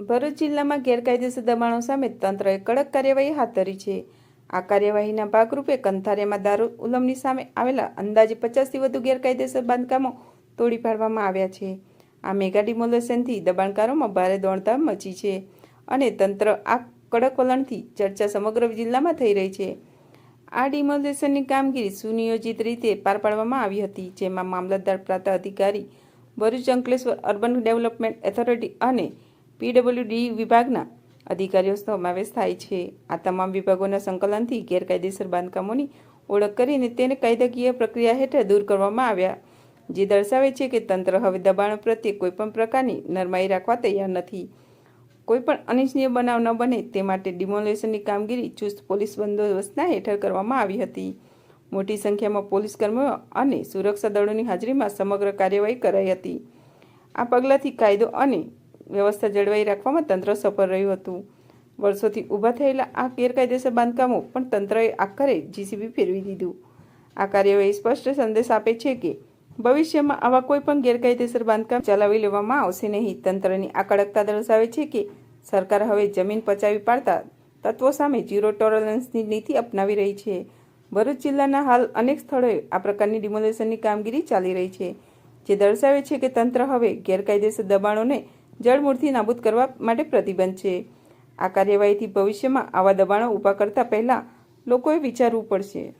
ભરૂચ જિલ્લામાં ગેરકાયદેસર દબાણો સામે તંત્રએ કડક કાર્યવાહી હાથ ધરી છે. આ કાર્યવાહીના ભાગરૂપે કંથારિયામાં દારૂ ઉલમની સામે આવેલા અંદાજે પચાસથી વધુ ગેરકાયદેસર બાંધકામો તોડી પાડવામાં આવ્યા છે. આ મેગા ડિમોલેશનથી દબાણકારોમાં ભારે દોડધામ મચી છે અને તંત્ર આ કડક વલણથી ચર્ચા સમગ્ર જિલ્લામાં થઈ રહી છે. આ ડિમોલેશનની કામગીરી સુનિયોજિત રીતે પાર પાડવામાં આવી હતી, જેમાં મામલતદાર પ્રાંત અધિકારી Bharuch Ankleshwar urban development authority અને પીડબ્લ્યુડી વિભાગના અધિકારીઓ સમાવેશ થાય છે. આ તમામ વિભાગોના સંકલનથી ગેરકાયદેસર બાંધકામોની ઓળખ કરીને તેને કાયદાકીય પ્રક્રિયા હેઠળ દૂર કરવામાં આવ્યા, જે દર્શાવે છે કે તંત્ર હવે દબાણ પ્રત્યે કોઈપણ પ્રકારની નરમાઈ રાખવા તૈયાર નથી. કોઈપણ અનિચ્છનીય બનાવ ન બને તે માટે ડિમોલેશનની કામગીરી ચુસ્ત પોલીસ બંદોબસ્તના હેઠળ કરવામાં આવી હતી. મોટી સંખ્યામાં પોલીસ કર્મીઓ અને સુરક્ષા દળોની હાજરીમાં સમગ્ર કાર્યવાહી કરાઈ હતી. આ પગલાંથી કાયદો અને વ્યવસ્થા જળવાઈ રાખવામાં તંત્ર સફળ રહ્યું હતું. વર્ષોથી ઊભા થયેલા આ ગેરકાયદેસર બાંધકામો પણ તંત્રએ આખરે જીસીબી ફેરવી દીધું. આ કાર્યવાહી સ્પષ્ટ સંદેશ આપે છે કે, ભવિષ્યમાં આવા કોઈ પણ ગેરકાયદેસર બાંધકામ ચલાવી લેવામાં આવશે નહીં. તંત્રની આ કડકતા દર્શાવે છે કે, સરકાર હવે જમીન પચાવી પાડતા તત્વો સામે ઝીરો ટોલરન્સની નીતિ અપનાવી રહી છે. ભરૂચ જિલ્લાના હાલ અનેક સ્થળોએ આ પ્રકારની ડિમોલેશનની કામગીરી ચાલી રહી છે, જે દર્શાવે છે કે તંત્ર હવે ગેરકાયદેસર દબાણોને જળમૂળથી નાબૂદ કરવા માટે પ્રતિબંધ છે. આ કાર્યવાહીથી ભવિષ્યમાં આવા દબાણો ઊભા કરતા પહેલાં લોકોએ વિચારવું પડશે.